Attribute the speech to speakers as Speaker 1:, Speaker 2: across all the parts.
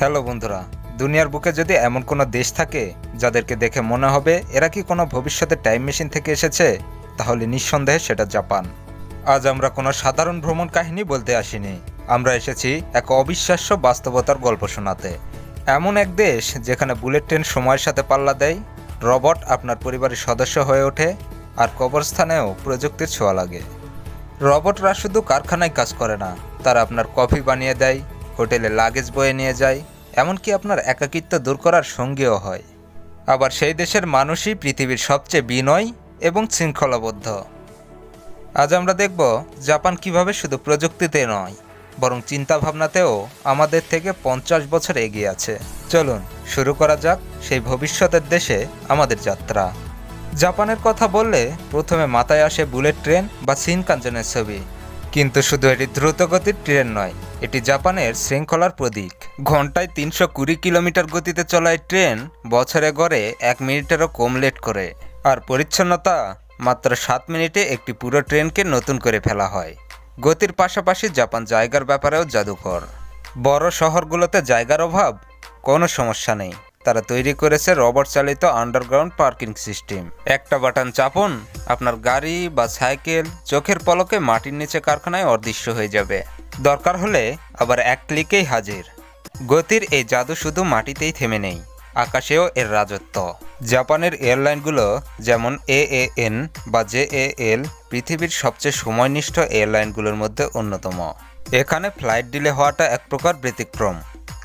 Speaker 1: Hello বন্ধুরা, দুনিয়ার বুকে যদি এমন কোনো দেশ থাকে যাদেরকে দেখে মনে হবে এরা কি কোনো ভবিষ্যতে টাইম মেশিন থেকে এসেছে, তাহলে নিঃসন্দেহে সেটা জাপান। আজ আমরা কোনো সাধারণ ভ্রমণ কাহিনী বলতে আসিনি। আমরা এসেছি এক অবিশ্বাস্য বাস্তবতার গল্প শোনাতে। এমন এক দেশ যেখানে বুলেট ট্রেন সময়ের সাথে পাল্লা দেয়, রবট আপনার পরিবারের সদস্য হয়ে ওঠে, আর কবরস্থানেও প্রযুক্তির ছোঁয়া লাগে। রবটরা শুধু কারখানায় কাজ করে না, তারা আপনার কফি বানিয়ে দেয় হোটেলে লাগেজ বয়ে নিয়ে যায়, এমনকি আপনার একাকিত্ব দূর করার সঙ্গীও হয়। আবার সেই দেশের মানুষই পৃথিবীর সবচেয়ে বিনয় এবং শৃঙ্খলাবদ্ধ। আজ আমরা দেখব জাপান কীভাবে শুধু প্রযুক্তিতে নয়, বরং চিন্তাভাবনাতেও আমাদের থেকে পঞ্চাশ বছর এগিয়ে আছে। চলুন, শুরু করা যাক সেই ভবিষ্যতের দেশে আমাদের যাত্রা। জাপানের কথা বললে প্রথমে মাথায় আসে বুলেট ট্রেন বা সিনকাঞ্চনের ছবি। কিন্তু শুধু এটি দ্রুতগতির ট্রেন নয় এটি জাপানের শৃঙ্খলার প্রতীক। ঘন্টায় তিনশো কুড়ি কিলোমিটার গতিতে চলা এই ট্রেন বছরে গড়ে এক মিনিটেরও কম লেট করে। আর পরিচ্ছন্নতা মাত্র সাত মিনিটে একটি পুরো ট্রেনকে নতুন করে ফেলা হয়। গতির পাশাপাশি জাপান জায়গার ব্যাপারেও জাদুকর। বড় শহরগুলোতে জায়গার অভাব কোনো সমস্যা নেই। তারা তৈরি করেছে রবট চালিত আন্ডারগ্রাউন্ড পার্কিং সিস্টেম। একটা বাটন চাপুন, আপনার গাড়ি বা সাইকেল চোখের পলকে মাটির নিচে কারখানায় অদৃশ্য হয়ে যাবে। দরকার হলে আবার এক ক্লিকেই হাজির। গতির এই জাদু শুধু মাটিতেই থেমে নেই, আকাশেও এর রাজত্ব। জাপানের এয়ারলাইনগুলো যেমন এএএন বা জেএএল পৃথিবীর সবচেয়ে সময়নিষ্ঠ এয়ারলাইনগুলোর মধ্যে অন্যতম। এখানে ফ্লাইট ডিলে হওয়াটা এক প্রকার ব্যতিক্রম,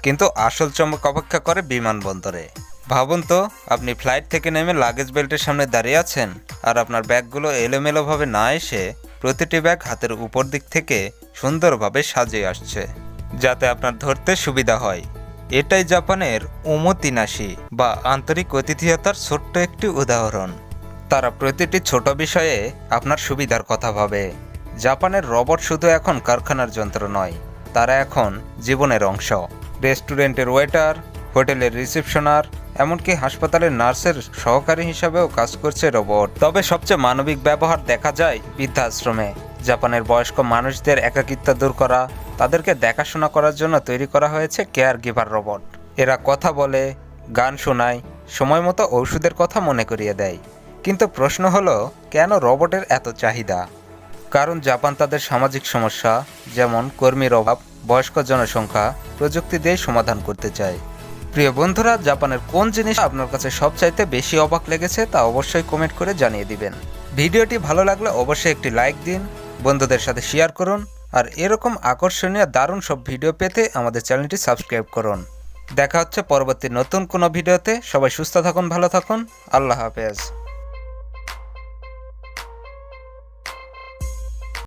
Speaker 1: কিন্তু আসল চমক অপেক্ষা করে বিমানবন্দরে। ভাবুন তো, আপনি ফ্লাইট থেকে নেমে লাগেজ বেল্টের সামনে দাঁড়িয়ে আছেন, আর আপনার ব্যাগগুলো এলোমেলোভাবে না এসে প্রতিটি ব্যাগ হাতের উপর দিক থেকে সুন্দরভাবে সাজিয়ে আসছে, যাতে আপনার ধরতে সুবিধা হয়। এটাই জাপানের উমতিনাশি বা আন্তরিক অতিথিয়তার ছোট্ট একটি উদাহরণ। তারা প্রতিটি ছোট বিষয়ে আপনার সুবিধার কথা ভাবে। জাপানের রবট শুধু এখন কারখানার যন্ত্র নয়, তারা এখন জীবনের অংশ। রেস্টুরেন্টের ওয়েটার, হোটেলের রিসেপশনার, এমনকি হাসপাতালের নার্সের সহকারী হিসাবেও কাজ করছে রোবট। তবে সবচেয়ে মানবিক ব্যবহার দেখা যায় বৃদ্ধাশ্রমে। জাপানের বয়স্ক মানুষদের একাকিত্ব দূর করা, তাদেরকে দেখাশোনা করার জন্য তৈরি করা হয়েছে কেয়ার গিভার রোবট। এরা কথা বলে, গান শোনায়, সময় মতো ঔষধের কথা মনে করিয়ে দেয়। কিন্তু প্রশ্ন হলো, কেন রোবটের এত চাহিদা? কারণ জাপান তাদের সামাজিক সমস্যা, যেমন কর্মীর অভাব, বয়স্ক জনসংখ্যা, প্রযুক্তি দিয়ে সমাধান করতে চায়। প্রিয় বন্ধুরা, জাপানের কোন জিনিস আপনার কাছে সবচাইতে বেশি অবাক লেগেছে তা অবশ্যই কমেন্ট করে জানিয়ে দিবেন। ভিডিওটি ভালো লাগলে অবশ্যই একটি লাইক দিন বন্ধুদের সাথে শেয়ার করুন আর এরকম আকর্ষণীয় দারুণ সব ভিডিও পেতে আমাদের চ্যানেলটি সাবস্ক্রাইব করুন। দেখা হচ্ছে পরবর্তী নতুন কোনো ভিডিওতে সবাই সুস্থ থাকুন, ভালো থাকুন। আল্লাহ হাফেজ।